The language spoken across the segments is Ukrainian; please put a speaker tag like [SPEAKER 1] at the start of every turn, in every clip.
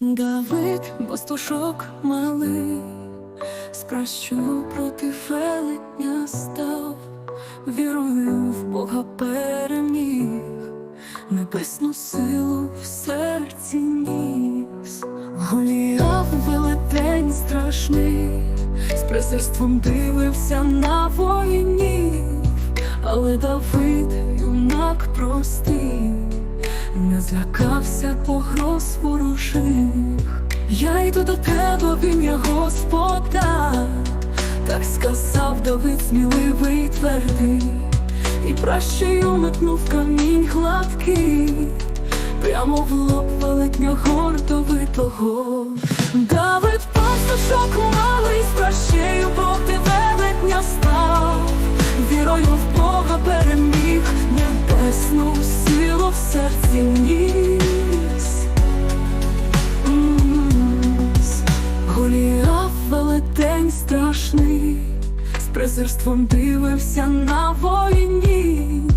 [SPEAKER 1] Давид, пастушок малий, з пращу проти велетня став, вірою в Бога переміг, небесну силу в серці ніс, Голіаф велетень страшний, з презирством дивився на воїнів, але Давид юнак простий злякався погроз ворожих. Я йду до тебе в ім'я Господа, так сказав Давид сміливий твердий, і пращею метнув камінь гладкий, прямо в лоб велетня гордовитого. Презирством дивився на воїнів,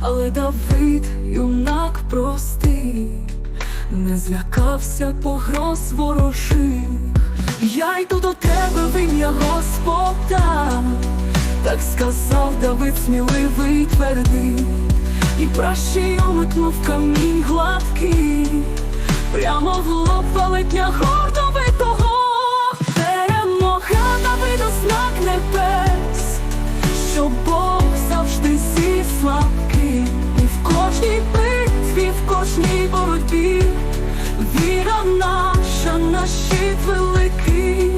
[SPEAKER 1] але Давид юнак простий, не злякався погроз ворожих. Я йду до тебе в ім'я Господа, так сказав Давид сміливий твердий, і пращею метнув камінь гладкий, прямо в лоб велетня гордовитого. Щит великий,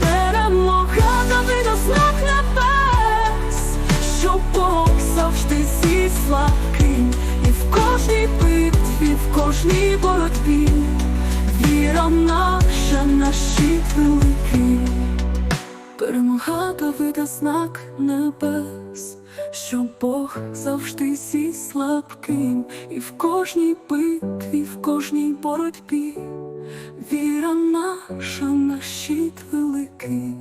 [SPEAKER 1] перемога Давида знак небес, що Бог завжди зі слабкий, і в кожній битві, в кожній боротьбі, віра наша, наш щит великий. Перемога Давида знак небес, що Бог завжди зі слабким, і в кожній битві, в кожній боротьбі, віра на щит великий.